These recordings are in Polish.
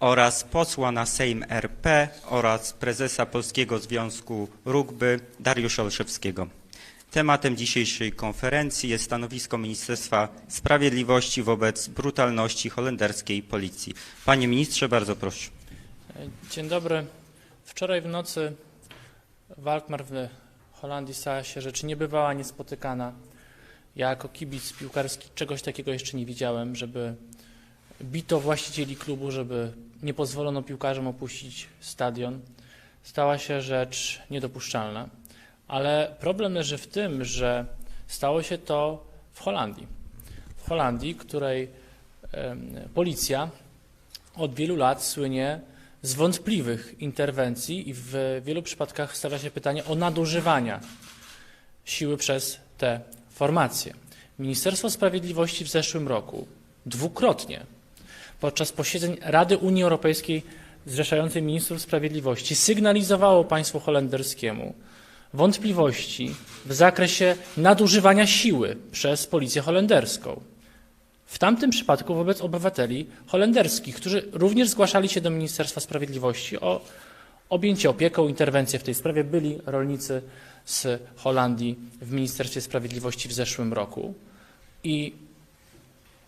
oraz posła na Sejm RP oraz prezesa Polskiego Związku Rugby Dariusza Olszewskiego. Tematem dzisiejszej konferencji jest stanowisko Ministerstwa Sprawiedliwości wobec brutalności holenderskiej policji. Panie ministrze, bardzo proszę. Dzień dobry. Wczoraj w nocy w Alkmaar w Holandii stała się rzecz niebywała, niespotykana. Ja jako kibic piłkarski czegoś takiego jeszcze nie widziałem, żeby bito właścicieli klubu, żeby nie pozwolono piłkarzom opuścić stadion. Stała się rzecz niedopuszczalna. Ale problem leży w tym, że stało się to w Holandii. W Holandii, której policja od wielu lat słynie z wątpliwych interwencji i w wielu przypadkach stawia się pytanie o nadużywania siły przez te formacje. Ministerstwo Sprawiedliwości w zeszłym roku dwukrotnie podczas posiedzeń Rady Unii Europejskiej zrzeszającej ministrów sprawiedliwości sygnalizowało państwu holenderskiemu wątpliwości w zakresie nadużywania siły przez policję holenderską. W tamtym przypadku wobec obywateli holenderskich, którzy również zgłaszali się do Ministerstwa Sprawiedliwości o objęcie opieką, interwencję w tej sprawie, byli rolnicy z Holandii w Ministerstwie Sprawiedliwości w zeszłym roku. I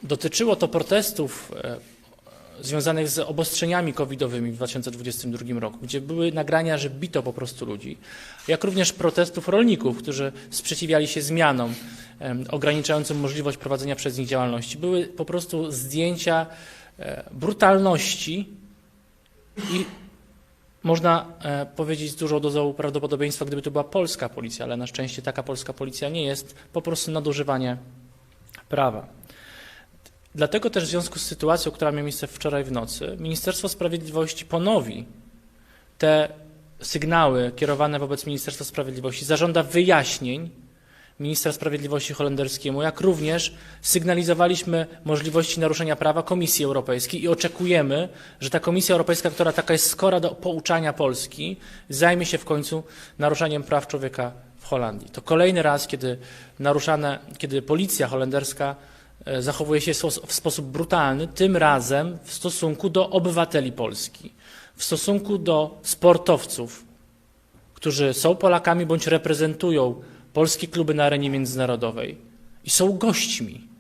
dotyczyło to protestów e, związanych z obostrzeniami covidowymi w 2022 roku, gdzie były nagrania, że bito po prostu ludzi, jak również protestów rolników, którzy sprzeciwiali się zmianom ograniczającym możliwość prowadzenia przez nich działalności. Były po prostu zdjęcia e, brutalności i można e, powiedzieć z dużą dozą prawdopodobieństwa, gdyby to była polska policja, ale na szczęście taka polska policja nie jest, po prostu nadużywanie prawa. Dlatego też w związku z sytuacją, która miała miejsce wczoraj w nocy, Ministerstwo Sprawiedliwości ponowi te sygnały kierowane wobec Ministerstwa Sprawiedliwości, zażąda wyjaśnień ministra sprawiedliwości holenderskiemu, jak również sygnalizowaliśmy możliwości naruszenia prawa Komisji Europejskiej i oczekujemy, że ta Komisja Europejska, która taka jest skora do pouczania Polski, zajmie się w końcu naruszaniem praw człowieka w Holandii. To kolejny raz, kiedy naruszane, kiedy policja holenderska zachowuje się w sposób brutalny, tym razem w stosunku do obywateli Polski, w stosunku do sportowców, którzy są Polakami bądź reprezentują polskie kluby na arenie międzynarodowej i są gośćmi,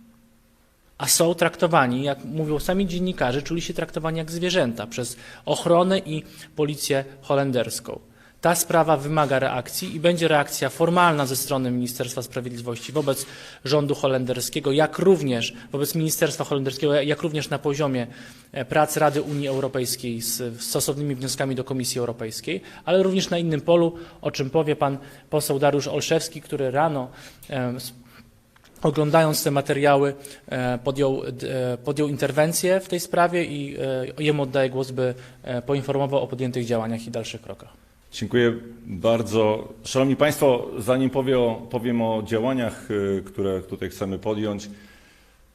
a są traktowani, jak mówią sami dziennikarze, czuli się traktowani jak zwierzęta przez ochronę i policję holenderską. Ta sprawa wymaga reakcji i będzie reakcja formalna ze strony Ministerstwa Sprawiedliwości wobec rządu holenderskiego, jak również wobec Ministerstwa Holenderskiego, jak również na poziomie e, prac Rady Unii Europejskiej z stosownymi wnioskami do Komisji Europejskiej, ale również na innym polu, o czym powie pan poseł Dariusz Olszewski, który rano e, oglądając te materiały e, podjął, podjął interwencję w tej sprawie i jemu oddaję głos, by poinformował o podjętych działaniach i dalszych krokach. Dziękuję bardzo. Szanowni Państwo, zanim powie o, powiem o działaniach, y, które tutaj chcemy podjąć,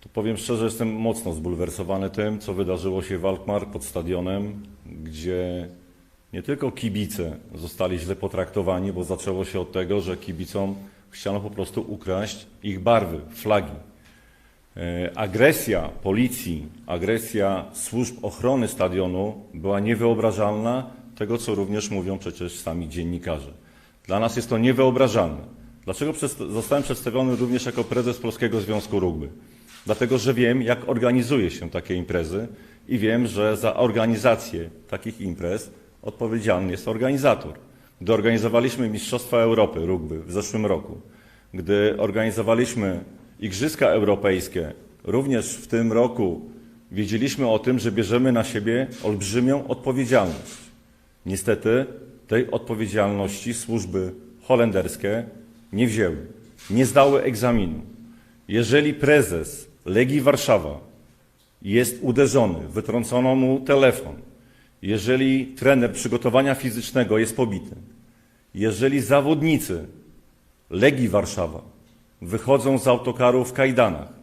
to powiem szczerze, jestem mocno zbulwersowany tym, co wydarzyło się w Alkmaar pod stadionem, gdzie nie tylko kibice zostali źle potraktowani, bo zaczęło się od tego, że kibicom chciano po prostu ukraść ich barwy, flagi. E, Agresja policji, agresja służb ochrony stadionu była niewyobrażalna, tego co również mówią przecież sami dziennikarze. Dla nas jest to niewyobrażalne. Dlaczego zostałem przedstawiony również jako prezes Polskiego Związku Rugby? Dlatego, że wiem, jak organizuje się takie imprezy i wiem, że za organizację takich imprez odpowiedzialny jest organizator. Gdy organizowaliśmy Mistrzostwa Europy Rugby w zeszłym roku, gdy organizowaliśmy Igrzyska Europejskie, również w tym roku wiedzieliśmy o tym, że bierzemy na siebie olbrzymią odpowiedzialność. Niestety tej odpowiedzialności służby holenderskie nie wzięły, nie zdały egzaminu. Jeżeli prezes Legii Warszawa jest uderzony, wytrącono mu telefon, jeżeli trener przygotowania fizycznego jest pobity, jeżeli zawodnicy Legii Warszawa wychodzą z autokaru w kajdanach,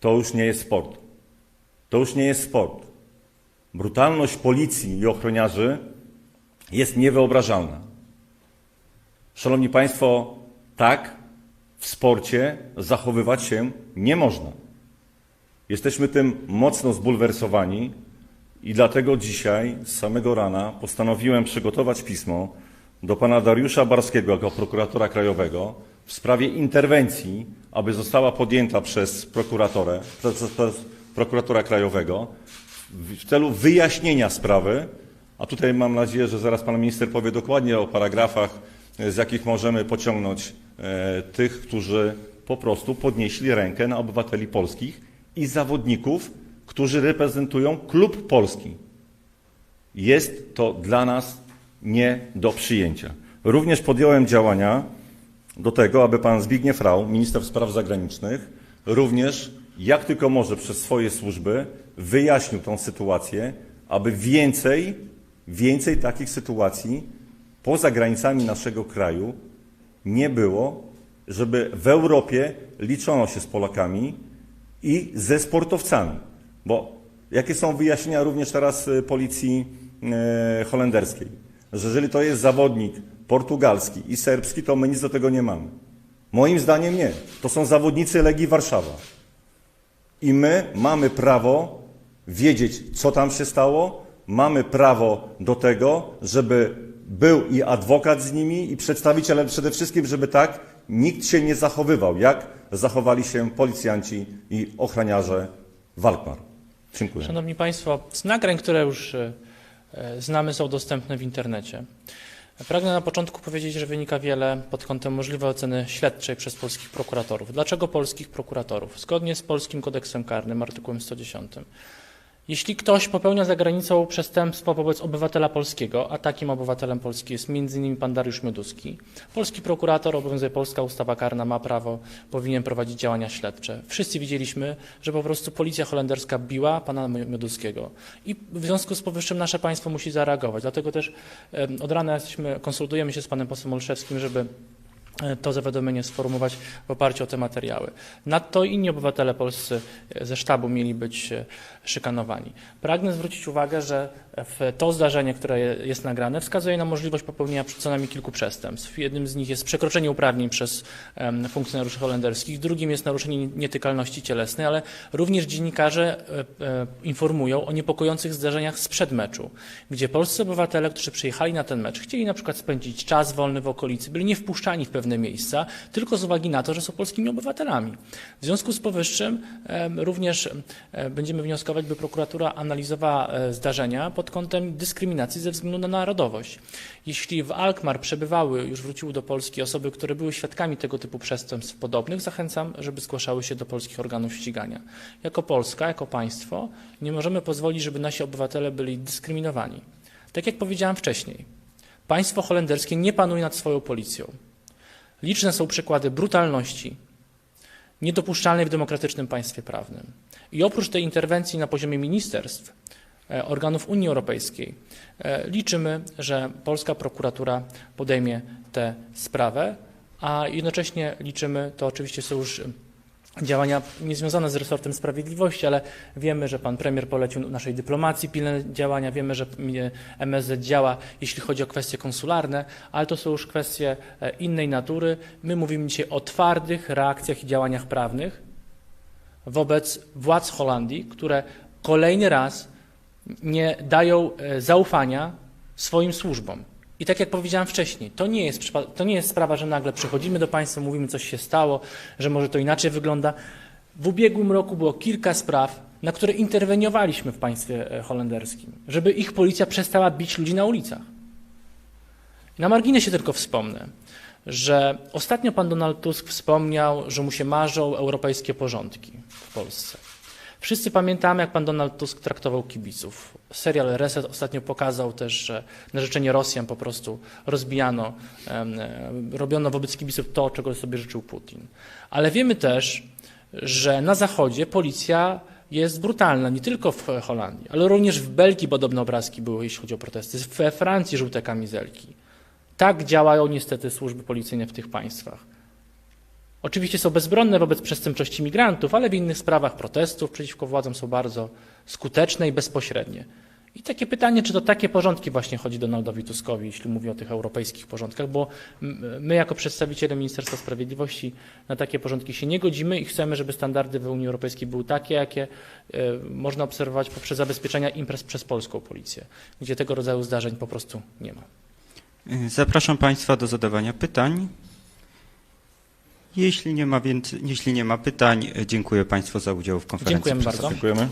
to już nie jest sport. To już nie jest sport. Brutalność policji i ochroniarzy jest niewyobrażalna. Szanowni Państwo, tak w sporcie zachowywać się nie można. Jesteśmy tym mocno zbulwersowani I dlatego dzisiaj z samego rana postanowiłem przygotować pismo do pana Dariusza Barskiego jako prokuratora krajowego w sprawie interwencji, aby została podjęta przez prokuratorę, przez, przez, prokuratora krajowego w celu wyjaśnienia sprawy, a tutaj mam nadzieję, że zaraz pan minister powie dokładnie o paragrafach, e, z jakich możemy pociągnąć e, tych, którzy po prostu podnieśli rękę na obywateli polskich i zawodników, którzy reprezentują klub polski. Jest to dla nas nie do przyjęcia. Również podjąłem działania do tego, aby pan Zbigniew Rau, minister spraw zagranicznych, również jak tylko może przez swoje służby wyjaśnił tą sytuację, aby więcej, więcej takich sytuacji poza granicami naszego kraju nie było, żeby w Europie liczono się z Polakami i ze sportowcami. Bo jakie są wyjaśnienia również teraz y, policji e, holenderskiej? Że jeżeli to jest zawodnik portugalski i serbski, to my nic do tego nie mamy. Moim zdaniem nie. To są zawodnicy Legii Warszawa. I my mamy prawo wiedzieć, co tam się stało. Mamy prawo do tego, żeby był i adwokat z nimi, i przedstawiciel, ale przede wszystkim, żeby tak nikt się nie zachowywał, jak zachowali się policjanci i ochroniarze Walkmar. Dziękuję. Szanowni Państwo, z nagrań, które już e, znamy, są dostępne w internecie. Pragnę na początku powiedzieć, że wynika wiele pod kątem możliwej oceny śledczej przez polskich prokuratorów. Dlaczego polskich prokuratorów? Zgodnie z polskim kodeksem karnym, artykułem 110. Jeśli ktoś popełnia za granicą przestępstwo wobec obywatela polskiego, a takim obywatelem Polski jest m.in. pan Dariusz Mioduski, polski prokurator, obowiązuje polska ustawa karna, ma prawo, powinien prowadzić działania śledcze. Wszyscy widzieliśmy, że po prostu policja holenderska biła pana Mioduskiego i w związku z powyższym nasze państwo musi zareagować. Dlatego też od rana jesteśmy, konsultujemy się z panem posłem Olszewskim, żeby to zawiadomienie sformułować w oparciu o te materiały. Nadto inni obywatele polscy e, ze sztabu mieli być e, szykanowani. Pragnę zwrócić uwagę, że to zdarzenie, które je- jest nagrane, wskazuje na możliwość popełnienia co najmniej kilku przestępstw. Jednym z nich jest przekroczenie uprawnień przez funkcjonariuszy holenderskich, drugim jest naruszenie nietykalności cielesnej, ale również dziennikarze e, e, informują o niepokojących zdarzeniach sprzed meczu, gdzie polscy obywatele, którzy przyjechali na ten mecz, chcieli na przykład spędzić czas wolny w okolicy, byli nie wpuszczani w pewne miejsca, tylko z uwagi na to, że są polskimi obywatelami. W związku z powyższym również będziemy wnioskować, by prokuratura analizowała e, zdarzenia pod kątem dyskryminacji ze względu na narodowość. Jeśli w Alkmaar przebywały, już wróciły do Polski osoby, które były świadkami tego typu przestępstw podobnych, zachęcam, żeby zgłaszały się do polskich organów ścigania. Jako Polska, jako państwo nie możemy pozwolić, żeby nasi obywatele byli dyskryminowani. Tak jak powiedziałem wcześniej, państwo holenderskie nie panuje nad swoją policją. Liczne są przykłady brutalności niedopuszczalnej w demokratycznym państwie prawnym. I oprócz tej interwencji na poziomie ministerstw, e, organów Unii Europejskiej, e, liczymy, że polska prokuratura podejmie tę sprawę, a jednocześnie liczymy, to oczywiście są już działania niezwiązane z resortem sprawiedliwości, ale wiemy, że pan premier polecił naszej dyplomacji pilne działania, wiemy, że MSZ działa, jeśli chodzi o kwestie konsularne, ale to są już kwestie e, innej natury. My mówimy dzisiaj o twardych reakcjach i działaniach prawnych wobec władz Holandii, które kolejny raz nie dają e, zaufania swoim służbom. I tak jak powiedziałem wcześniej, to nie, jest, to nie jest sprawa, że nagle przychodzimy do państwa, mówimy, coś się stało, że może to inaczej wygląda. W ubiegłym roku było kilka spraw, na które interweniowaliśmy w państwie e, holenderskim, żeby ich policja przestała bić ludzi na ulicach. Na marginesie tylko wspomnę, że ostatnio pan Donald Tusk wspomniał, że mu się marzą europejskie porządki w Polsce. Wszyscy pamiętamy, jak pan Donald Tusk traktował kibiców. Serial Reset ostatnio pokazał też, że na życzenie Rosjan po prostu rozbijano, e, robiono wobec kibiców to, czego sobie życzył Putin. Ale wiemy też, że na Zachodzie policja jest brutalna, nie tylko w Holandii, ale również w Belgii podobne obrazki były, jeśli chodzi o protesty, we Francji żółte kamizelki. Tak działają niestety służby policyjne w tych państwach. Oczywiście są bezbronne wobec przestępczości migrantów, ale w innych sprawach protestów przeciwko władzom są bardzo skuteczne i bezpośrednie. I takie pytanie, czy to takie porządki właśnie chodzi Donaldowi Tuskowi, jeśli mówi o tych europejskich porządkach, bo my jako przedstawiciele Ministerstwa Sprawiedliwości na takie porządki się nie godzimy i chcemy, żeby standardy w Unii Europejskiej były takie, jakie e, można obserwować poprzez zabezpieczenia imprez przez polską policję, gdzie tego rodzaju zdarzeń po prostu nie ma. Zapraszam Państwa do zadawania pytań. Jeśli nie ma, więcej, jeśli nie ma pytań, y, dziękuję Państwu za udział w konferencji. Dziękujemy bardzo. Dziękujemy.